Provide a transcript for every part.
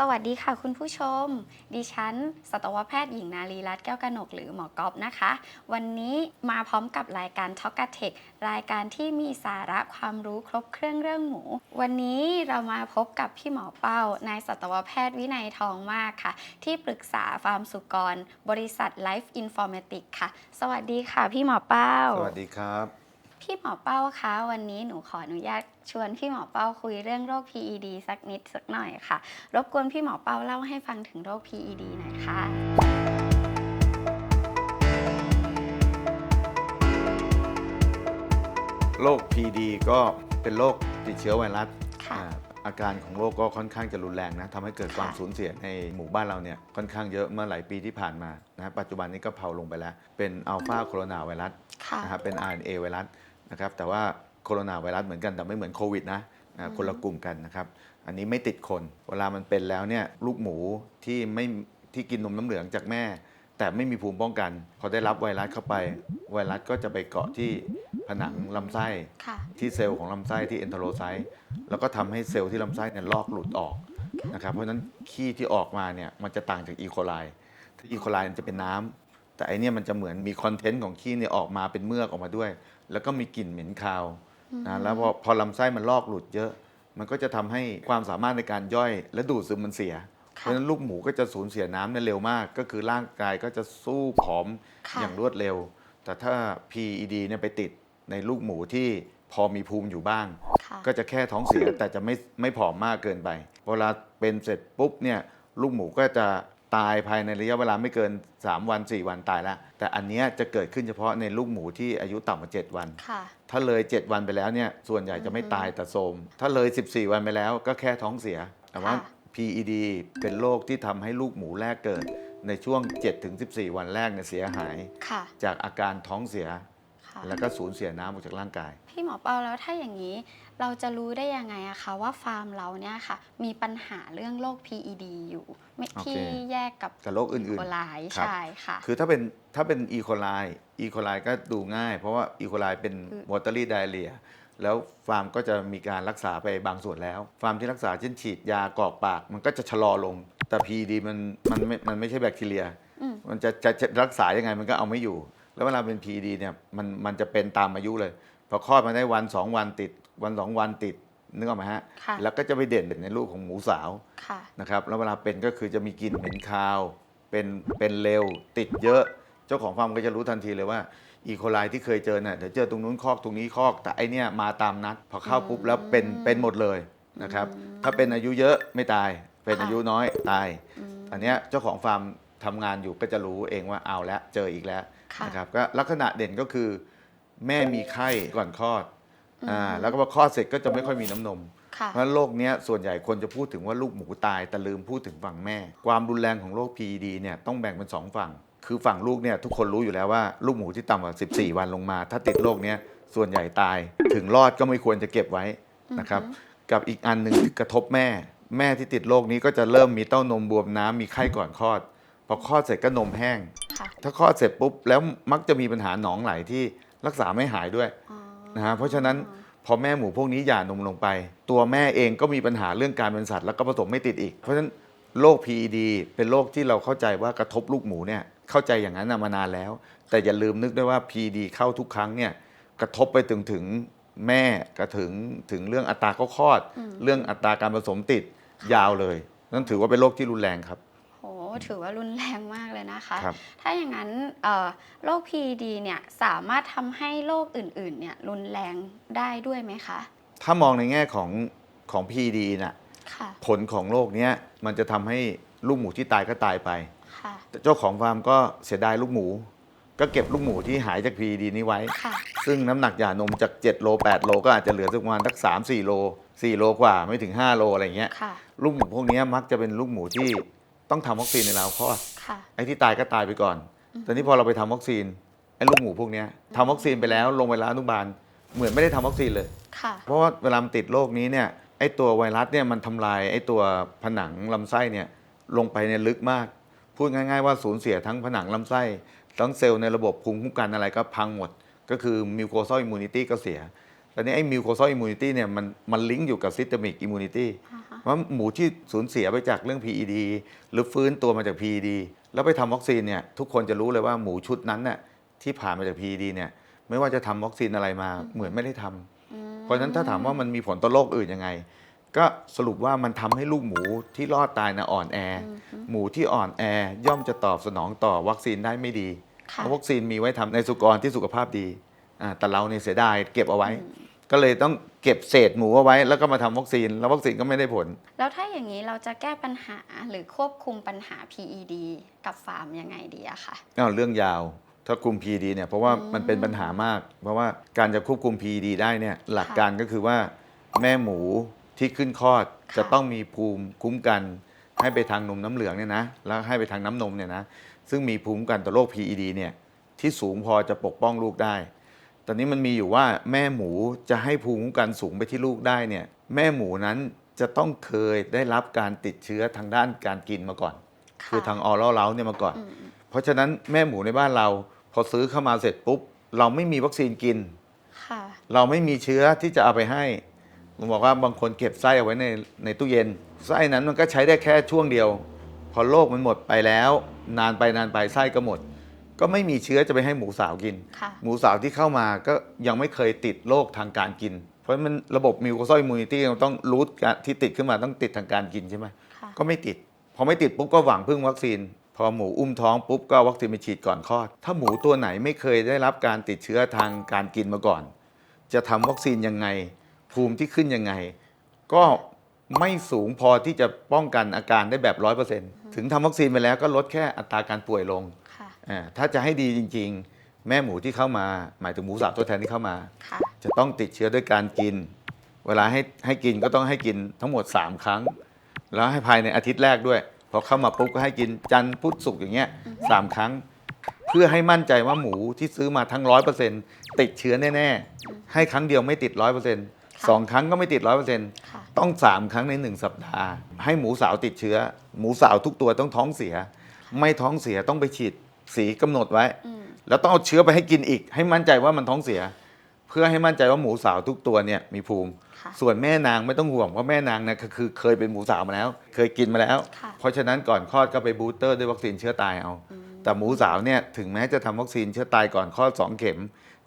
สวัสดีค่ะคุณผู้ชม ดิฉัน สัตวแพทย์หญิงนารีรัตน์แก้วกนกหรือหมอกอบนะคะ วันนี้มาพร้อมกับรายการ t a l k a t e c h รายการที่มีสาระความรู้ครบเครื่องเรื่องหมู วันนี้เรามาพบกับพี่หมอเป้านายสัตวแพทย์วินัยทองมากค่ะ ที่ปรึกษาฟาร์มสุกร บริษัท Life Informatics ค่ะ สวัสดีค่ะพี่หมอเป้า สวัสดีครับ พี่หมอเป้าคะ วันนี้หนูขออนุญาตชวนพี่หมอเป้าคุยเรื่องโรค PED สักนิดสักหน่อยค่ะ รบกวนพี่หมอเป้าเล่าให้ฟังถึงโรค PED หน่อยค่ะ โรค PD ก็เป็นโรคติดเชื้อไวรัสค่ะ อ่าอาการของโรคก็ค่อนข้างจะรุนแรงนะทำให้เกิดความค่ะ สูญเสียในหมู่บ้านเราเนี่ยค่อนข้างเยอะเมื่อหลายปีที่ผ่านมานะปัจจุบันนี้ก็เผาลงไปแล้ว เป็นอัลฟาโคโรนาไวรัสค่ะ นะครับเป็น RNA ไวรัส นะครับแต่ว่าโคโรนาไวรัสเหมือนกันแต่ไม่เหมือนโควิดนะนะคนละกลุ่มกันนะครับ อันนี้ไม่ติดคน เวลามันเป็นแล้วเนี่ยลูกหมูที่ไม่ที่กินนมน้ำเหลืองจากแม่ แต่ไม่มีภูมิป้องกันพอได้รับไวรัสเข้าไป ไวรัสก็จะไปเกาะที่ผนังลำไส้ค่ะที่เซลล์ของลำไส้ที่เอนโทรไซต์แล้วก็ทำให้เซลล์ที่ลำไส้เนี่ยลอกหลุดออกนะครับเพราะฉะนั้นขี้ที่ออกมาเนี่ยมันจะต่างจากอีโคไลถ้าอีโคไลมันจะเป็นน้ำ แต่อันเนี้ยมันจะเหมือนมีคอนเทนต์ของขี้เนี่ยออกมาเป็นเมือกออกมาด้วย แล้วก็มีกลิ่นเหม็นคาวนะแล้วพอพอลำไส้มันลอกหลุดเยอะ มันก็จะทำให้ความสามารถในการย่อยและดูดซึมมันเสีย เพค่ะราะฉะนั้นลูกหมูก็จะสูญเสียน้ำเนี่ยเร็วมาก ก็คือร่างกายก็จะสู้ผอมค่ะอย่างรวดเร็ว แต่ถ้า PED เนี่ยไปติดในลูกหมูที่พอมีภูมิอยู่บ้างค่ะก็จะแค่ท้องเสียแต่จะไม่ไม่ผอมมากเกินไป เวลาเป็นเสร็จปุ๊บเนี่ยลูกหมูก็จะ ตายภายในระยะเวลาไม่เกิน 3 วัน 4 วันตายแล้ว แต่อันเนี้ยจะเกิดขึ้นเฉพาะในลูกหมูที่อายุต่ำกว่า 7 วัน ค่ะ ถ้าเลย 7 วันไปแล้วเนี่ยส่วนใหญ่จะไม่ตายแต่โทรมถ้าเลย 14 วันไปแล้วก็แค่ท้องเสีย แต่ว่า ค่ะ PED เป็นโรคที่ทำให้ลูกหมูแรกเกิด ในช่วง 7-14 วันแรกเนี่ยเสียหาย ค่ะ จากอาการท้องเสียค่ะ แล้วก็สูญเสียน้ำออกจากร่างกาย พี่หมอเป้าแล้วถ้าอย่างนี้ เราจะรู้ได้ยังไงอะคะว่าฟาร์มเราเนี่ยค่ะ มีปัญหาเรื่องโรค PED อยู่ไม่โอเค ที่แยกกับกับโรคอื่น โคๆไลครับ ใช่ค่ะคือถ้าเป็นถ้าเป็นอีโคไลอีโคไลก็ดูง่าย เพราะว่าอีโคไลเป็นคือวอเตอรี่ไดเรียแล้วฟาร์มก็จะมีการรักษาไปบางส่วนแล้ว ฟาร์มที่รักษาเช่นฉีดยากรอกปาก มันก็จะชะลอลง แต่ PED มันมันไม่มันไม่ใช่แบคทีเรีย อืม มันจะจะจะรักษายังไงมันก็เอาไม่อยู่ แล้วเวลาเป็น PED เนี่ยมันมันจะเป็นตามอายุเลย พอคลอดมาได้วัน 2 วันติดวัน 2 วันติดนึกออกไหมฮะ ค่ะแล้วก็จะไปเด่นในลูกของหมูสาวค่ะนะครับแล้วเวลาเป็นก็คือจะมีกลิ่นเหม็นคาว เป็นเป็นเร็ว ติดเยอะ เจ้าของฟาร์มก็จะรู้ทันทีเลยว่าอีโคไลที่เคยเจอเนี่ยเดี๋ยวเจอตรงนู้นคอกตรงนี้คอก แต่ไอเนี่ยมาตามนัด พอเข้าปุ๊บแล้วเป็นเป็นหมดเลยนะครับถ้าเป็นอายุเยอะไม่ตาย เป็นค่ะอายุน้อยตาย อืม อันเนี้ยเจ้าของฟาร์มทำงานอยู่ก็จะรู้เองว่าเอาแล้วเจออีกแล้วค่ะ นะครับก็ลักษณะเด่นก็คือแม่มีไข้ก่อนคลอดอ่าอืมแล้วก็พอคลอดเสร็จก็จะไม่ค่อยมีน้ำนมค่ะเพราะฉะนั้นโรคเนี้ยส่วนใหญ่คนจะพูดถึงว่าลูกหมูตาย แต่ลืมพูดถึงฝั่งแม่ ความรุนแรงของโรค PED เนี่ยต้องแบ่งเป็น 2 ฝั่ง คือฝั่งลูกเนี่ยทุกคนรู้อยู่แล้วว่าลูกหมูที่ต่ำกว่า 14 วันลงมา ถ้าติดโรคเนี้ยส่วนใหญ่ตาย ถึงรอดก็ไม่ควรจะเก็บไว้นะครับกับอีกอันหนึ่งที่กระทบแม่ แม่ที่ติดโรคนี้ก็จะเริ่มมีเต้านมบวมน้ำมีไข้ก่อนคลอดพอคลอดเสร็จก็นมแห้ง ค่ะ ถ้าคลอดเสร็จปุ๊บแล้วมักจะมีปัญหาหนองไหลที่รักษาไม่หายด้วยอ๋อนะฮะเพราะฉะนั้นพอแม่หมูพวกนี้หย่านมลงไป ตัวแม่เองก็มีปัญหาเรื่องการเป็นสัตว์แล้วก็ผสมไม่ติดอีก เพราะฉะนั้นโรค PED เป็นโรคที่เราเข้าใจว่ากระทบลูกหมูเนี่ยเข้าใจอย่างนั้นนะมานานแล้ว แต่อย่าลืมนึกด้วยว่า PED เข้าทุกครั้งเนี่ยกระทบไปถึงถึงแม่กระถึงถึงเรื่องอัตราเข้าคลอด เรื่องอัตราการผสมติดยาวเลยนั่นถือว่าเป็นโรคที่รุนแรงครับโห ถือว่ารุนแรงมากเลยนะคะ ครับ ถ้าอย่างนั้นเอ่อโรค PED เนี่ยสามารถทำให้โรคอื่นๆเนี่ยรุนแรงได้ด้วยไหมคะ ถ้ามองในแง่ของของ PED น่ะค่ะ ผลของโรคเนี้ยมันจะทำให้ลูกหมูที่ตายก็ตายไป ค่ะแต่เจ้าของฟาร์มก็เสียดายลูกหมู ก็เก็บลูกหมูที่หายจาก PED นี้ไว้ ค่ะ ซึ่งน้ำหนักหย่านมจาก 7 โล 8 โล ก็อาจจะเหลือสักประมาณสัก3 4 โล 4 โลกว่าไม่ถึง 5 โลอะไรเงี้ย ค่ะ ลูกหมูพวกเนี้ยมักจะเป็นลูกหมูที่ ต้องทำวัคซีนในราวคลอดค่ะไอ้ที่ตายก็ตายไปก่อนแต่นี่พอเราไปทำวัคซีนไอ้ลูกหมูพวกเนี้ยทำวัคซีนไปแล้วลงไปแล้วอนุบาลเหมือนไม่ได้ทำวัคซีนเลยค่ะเพราะว่าเวลามันติดโรคนี้เนี่ยไอตัวไวรัสเนี่ยมันทำลายไอตัวผนังลำไส้เนี่ยลงไปในยลึกมาก พูดง่าย ๆ ว่าสูญเสียทั้งผนังลำไส้ทั้งเซลล์ในระบบภูมิคุ้มกันอะไรก็พังหมด ก็คือมิวโคซ l อิมมูนิตี้ก็เสียตอนนี้ไอ้มิวโคซอลอิมมูนิตี้เนี่ยมันมันลิงก์อยู่กับซิสเตมิกอิมมูนิตี้อ่าฮะ ว่าหมูที่สูญเสียไปจากเรื่อง PED หรือฟื้นตัวมาจาก PED แล้วไปทำวัคซีนเนี่ยทุกคนจะรู้เลยว่าหมูชุดนั้นน่ะที่ผ่านมาจาก PED เนี่ยไม่ว่าจะทำวัคซีนอะไรมาเหมือนไม่ได้ทำอืมเพราะฉะนั้นถ้าถามว่ามันมีผลต่อโรคอื่นยังไง ก็สรุปว่ามันทำให้ลูกหมูที่รอดตายนะอ่อนแอ หมูที่อ่อนแอย่อมจะตอบสนองต่อวัคซีนได้ไม่ดีค่ะเพราะวัคซีนมีไว้ทำในสุกรที่สุขภาพดีอ่าแต่เราเนี่ยเสียดายเก็บเอาไว้ ก็เลยต้องเก็บเศษหมูเอาไว้ แล้วก็มาทำวัคซีน แล้ววัคซีนก็ไม่ได้ผล แล้วถ้าอย่างนี้เราจะแก้ปัญหาหรือควบคุมปัญหา PED กับฟาร์มยังไงดีอะคะ อ้าวเรื่องยาว ถ้าคุม PED เนี่ยเพราะว่ามันเป็นปัญหามาก เพราะว่าการจะควบคุม PED ได้เนี่ยหลักการก็คือว่าแม่หมูที่ขึ้นคลอดค่ะ จะต้องมีภูมิคุ้มกัน ให้ไปทางนมน้ำเหลืองเนี่ยนะแล้วให้ไปทางน้ำนมเนี่ยนะซึ่งมีภูมิคุ้มกันต่อโรค PED เนี่ยที่สูงพอจะปกป้องลูกได้ ตอนนี้มันมีอยู่ว่าแม่หมูจะให้ภูมิคุ้มกันสูงไปที่ลูกได้เนี่ยแม่หมูนั้นจะต้องเคยได้รับการติดเชื้อทางด้านการกินมาก่อนะคือทางออรัลเลาเนี่ยมาก่อนอืมเพราะฉะนั้นแม่หมูในบ้านเรา พอซื้อเข้ามาเสร็จปุ๊บ เราไม่มีวัคซีนกินค่ะเราไม่มีเชื้อที่จะเอาไปให้ผมบอกว่าบางคนเก็บไส้เอาไว้ในในตู้เย็น ไส้นั้นมันก็ใช้ได้แค่ช่วงเดียว พอโรคมันหมดไปแล้ว นานไปนานไปไส้ก็หมด ก็ไม่มีเชื้อจะไปให้หมูสาวกิน ค่ะ หมูสาวที่เข้ามาก็ยังไม่เคยติดโรคทางการกิน เพราะมันระบบมิวโคซอยอิมมูนิตี้ต้องรู้การที่ติดขึ้นมาต้องติดทางการกินใช่ไหมค่ะ ก็ไม่ติด พอไม่ติดปุ๊บก็หวังพึ่งวัคซีน พอหมูอุ้มท้องปุ๊บก็เอาวัคซีนไปฉีดก่อนคลอด ถ้าหมูตัวไหนไม่เคยได้รับการติดเชื้อทางการกินมาก่อน จะทำวัคซีนยังไง ภูมิที่ขึ้นยังไง ก็ไม่สูงพอที่จะป้องกันอาการได้แบบร้อยเปอร์เซ็นต์ถึงทำวัคซีนไปแล้วก็ลดแค่อัตราการป่วยลงค่ะ อ่าถ้าจะให้ดีจริง ๆ แม่หมูที่เข้ามา หมายถึงหมูสาวตัวแทนที่เข้ามา ค่ะ จะต้องติดเชื้อด้วยการกิน เวลาให้ให้กินก็ต้องให้กินทั้งหมด 3 ครั้ง แล้วให้ภายในอาทิตย์แรกด้วย พอเข้ามาปุ๊บก็ให้กินจันทร์พุธศุกร์อย่างเงี้ยสามครั้ง เพื่อให้มั่นใจว่าหมูที่ซื้อมาทั้งร้อยเปอร์เซ็นต์ติดเชื้อแน่ๆ ให้ครั้งเดียวไม่ติดร้อยเปอร์เซ็นต์สองครั้งก็ไม่ติดร้อยเปอร์เซ็นต์ค่ะ ต้องสามครั้งในหนึ่งสัปดาห์ ให้หมูสาวติดเชื้อ หมูสาวทุกตัวต้องท้องเสีย ไม่ท้องเสียต้องไปฉีด สีกำหนดไว้อืมแล้วต้องเอาเชื้อไปให้กินอีก ให้มั่นใจว่ามันท้องเสีย เพื่อให้มั่นใจว่าหมูสาวทุกตัวเนี่ยมีภูมิค่ะส่วนแม่นางไม่ต้องห่วงเพราะแม่นางเนี่ยก็คือเคยเป็นหมูสาวมาแล้ว เคยกินมาแล้วค่ะเพราะฉะนั้นก่อนคลอดก็ไปบูสเตอร์ด้วยวัคซีนเชื้อตายเอา แต่หมูสาวเนี่ยถึงแม้จะทำวัคซีนเชื้อตายก่อนคลอดสองเข็ม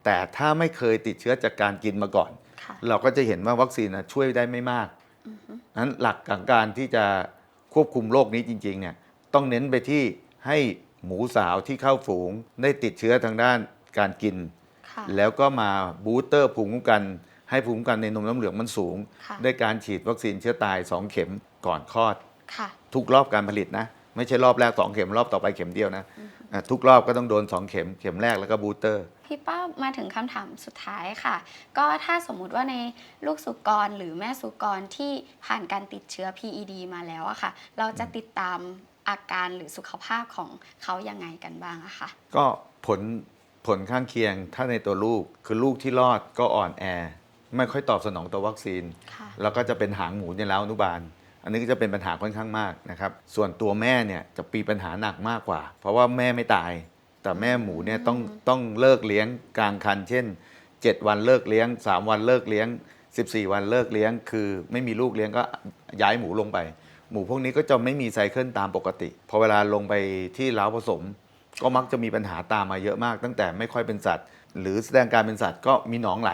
แต่ถ้าไม่เคยติดเชื้อจากการกินมาก่อนค่ะเราก็จะเห็นว่าวัคซีนนะช่วยได้ไม่มากนั้นหลักของการที่จะควบคุมโรคนี้จริงๆเนี่ยต้องเน้นไปที่ให้ หมูสาวที่เข้าฝูงได้ติดเชื้อทางด้านการกิน ค่ะ แล้วก็มาบูสเตอร์ภูมิคุ้มกัน ให้ภูมิคุ้มกันในนมน้ำเหลืองมันสูง ค่ะ ด้วยการฉีดวัคซีนเชื้อตาย 2 เข็มก่อนคลอด ค่ะ ทุกรอบการผลิตนะ ไม่ใช่รอบแรก 2 เข็มรอบต่อไปเข็มเดียวนะอะทุกรอบก็ต้องโดน 2 เข็มเข็มแรกแล้วก็บูสเตอร์ พี่เป้ามาถึงคำถามสุดท้ายค่ะ ก็ถ้าสมมุติว่าในลูกสุกรหรือแม่สุกรที่ผ่านการติดเชื้อ PED มาแล้วอะค่ะ เราจะติดตาม อาการหรือสุขภาพของเขายังไงกันบ้างอะคะก็ผลผลข้างเคียงถ้าในตัวลูกคือลูกที่รอดก็อ่อนแอ ไม่ค่อยตอบสนองต่อวัคซีน ค่ะ แล้วก็จะเป็นหางหมูในเล้าอนุบาล อันนี้ก็จะเป็นปัญหาค่อนข้างมากนะครับ ส่วนตัวแม่เนี่ยจะปีปัญหาหนักมากกว่า เพราะว่าแม่ไม่ตาย แต่แม่หมูเนี่ยต้องต้องเลิกเลี้ยงกลางคัน เช่น 7 วันเลิกเลี้ยง 3 วันเลิกเลี้ยง 14 วันเลิกเลี้ยง คือไม่มีลูกเลี้ยงก็ย้ายหมูลงไป หมูพวกนี้ก็จะไม่มีไซเคิลตามปกติ พอเวลาลงไปที่เล้าผสม ก็มักจะมีปัญหาตามมาเยอะมาก ตั้งแต่ไม่ค่อยเป็นสัตว์ หรือแสดงการเป็นสัตว์ก็มีหนองไหล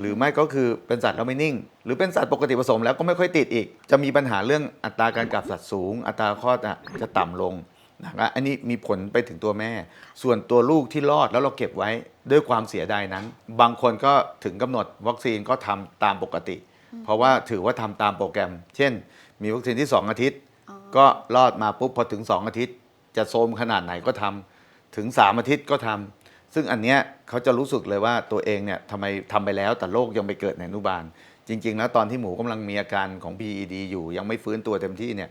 หรือไม่ก็คือเป็นสัตว์แล้วไม่นิ่ง หรือเป็นสัตว์ปกติผสมแล้วก็ไม่ค่อยติดอีก จะมีปัญหาเรื่องอัตราการกลับสัตว์สูง อัตราคลอดจะต่ำลงนะครับอันนี้มีผลไปถึงตัวแม่ ส่วนตัวลูกที่รอดแล้วเราเก็บไว้ด้วยความเสียดายนั้น บางคนก็ถึงกำหนดวัคซีนก็ทำตามปกติ เพราะว่าถือว่าทำตามโปรแกรม เช่น มีวัคซีนที่ 2 อาทิตย์อ๋อก็รอดมาปุ๊บพอถึง 2 อาทิตย์ จะโทรมขนาดไหนก็ทำถึง 3 อาทิตย์ก็ทำซึ่งอันเนี้ยเขาจะรู้สึกเลยว่าตัวเองเนี่ยทำไมทำไปแล้วแต่โรคยังไปเกิดในอนุบาล จริงๆแล้วตอนที่หมูกำลังมีอาการของ PED อยู่ ยังไม่ฟื้นตัวเต็มที่เนี่ย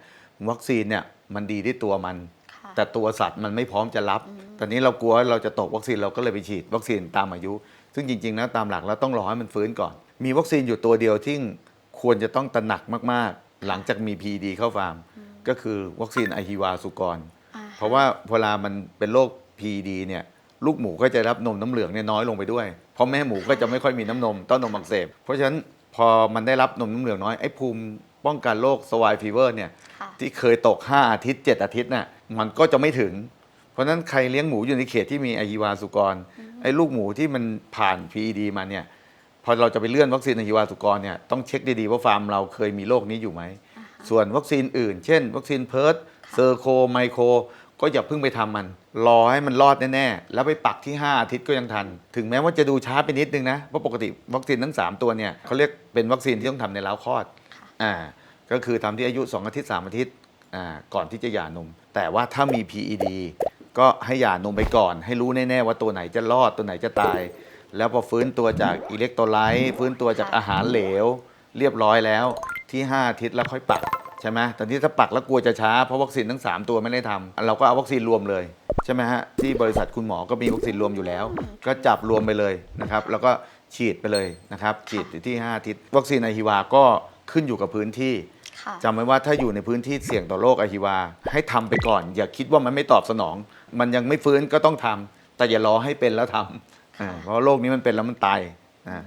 วัคซีนเนี่ยมันดีที่ตัวมันค่ะแต่ตัวสัตว์มันไม่พร้อมจะรับ ตอนนี้เรากลัวว่าเราจะตกวัคซีนเราก็เลยไปฉีดวัคซีนตามอายุ ซึ่งจริงๆนะตามหลักแล้วต้องรอให้มันฟื้นก่อน มีวัคซีนอยู่ตัวเดียวที่ควรจะต้องตระหนักมากๆ หลังจากมี PED เข้าฟาร์ม ก็คือวัคซีนไอฮิวาสุกรอ่าเพราะว่าเวลามันเป็นโรค PED เนี่ยลูกหมูก็จะรับนมน้ำเหลืองเนี่ยน้อยลงไปด้วย เพราะแม่หมูก็จะไม่ค่อยมีน้ำนมเต้านมอักเสบ เพราะฉะนั้นพอมันได้รับนมน้ำเหลืองน้อยไอ้ภูมิป้องกันโรคสวายฟีเวอร์เนี่ยค่ะที่เคยตก 5 อาทิตย์ 7 อาทิตย์น่ะมันก็จะไม่ถึง เพราะฉะนั้นใครเลี้ยงหมูอยู่ในเขตที่มีอหิวาสุกรไอ้ลูกหมูที่มันผ่าน PED มาเนี่ย พอเราจะไปเลื่อนวัคซีนอหิวาสุกรเนี่ยต้องเช็คดีๆว่าฟาร์มเราเคยมีโรคนี้อยู่ไหม ส่วนวัคซีนอื่น เช่น วัคซีนเพิร์ดเซอร์โคไมโครก็อย่าเพิ่งไปทำมัน รอให้มันรอดแน่ๆ แล้วไปปักที่ 5 อาทิตย์ก็ยังทัน ถึงแม้ว่าจะดูช้าไปนิดนึงนะ เพราะปกติวัคซีนทั้ง 3 ตัวเนี่ยเขาเรียกเป็นวัคซีนที่ต้องทำในเล้าคลอดอ่าก็คือทำที่อายุ 2 อาทิตย์ 3 อาทิตย์อ่าก่อนที่จะหย่านม แต่ว่าถ้ามี PED ก็ให้หย่านมไปก่อน ให้รู้แน่ๆว่าตัวไหนจะรอดตัวไหนจะตาย แล้วพอฟื้นตัวจากอิเล็กโทรไลต์ฟื้นตัวจากอาหารเหลว เรียบร้อยแล้วที่5อาทิตย์แล้วค่อยปักใช่ไหมแต่ที่ถ้าปักแล้วกลัวจะช้าเพราะวัคซีนทั้ง 3 ตัวไม่ได้ทำเราก็เอาวัคซีนรวมเลยใช่ไหมฮะที่บริษัทคุณหมอก็มีวัคซีนรวมอยู่แล้ว ก็จับรวมไปเลยนะครับ แล้วก็ฉีดไปเลยนะครับ ฉีดอยู่ที่5อาทิตย์วัคซีนไอฮิวาก็ขึ้นอยู่กับพื้นที่ค่ะจำไว้ว่าถ้าอยู่ในพื้นที่เสี่ยงต่อโรคไอฮิวา ให้ทำไปก่อน อย่าคิดว่ามันไม่ตอบสนอง มันยังไม่ฟื้นก็ต้องทำแต่อย่ารอให้เป็นแล้วทำ อ่าเพราะโรคนี้มันเป็นแล้วมันตายอ่า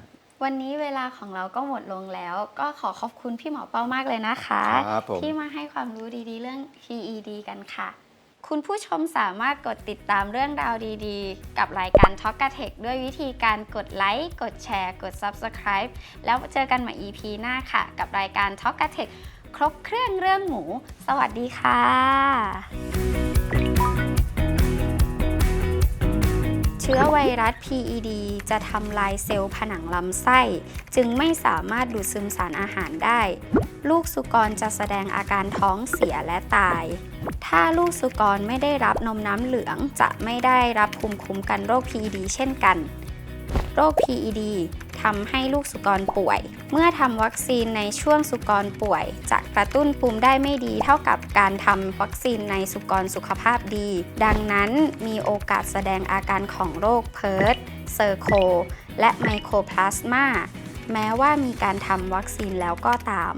วันนี้เวลาของเราก็หมดลงแล้ว ก็ขอขอบคุณพี่หมอเป้ามากเลยนะคะ ครับผม ที่มาให้ความรู้ดีๆ เรื่อง PED กันค่ะ คุณผู้ชมสามารถกดติดตามเรื่องราวดีๆ กับรายการ t a l k a t e c h ด้วยวิธีการกดไลค์กดแชร์ กด Subscribe แล้วเจอกันใหม่ EP หน้าค่ะ กับรายการ t a l k a t e c h ครบเครื่องเรื่องหมู สวัสดีค่ะ ชื้อไวรัส PED จะทำลายเซลล์ผนังลำไส้ จึงไม่สามารถดูดซึมสารอาหารได้ ลูกสุกรจะแสดงอาการท้องเสียและตาย ถ้าลูกสุกรไม่ได้รับนมน้ำเหลือง จะไม่ได้รับภูมิคุ้มกันโรค PED เช่นกัน โรค PED ทำให้ลูกสุกรป่วย เมื่อทำวัคซีนในช่วงสุกรป่วย จะกระตุ้นภูมิได้ไม่ดีเท่ากับการทำวัคซีนในสุกรสุขภาพดี ดังนั้นมีโอกาสแสดงอาการของโรคเพิร์ดเซอร์โค และไมโครพลาสมาแม้ว่ามีการทำวัคซีนแล้วก็ตาม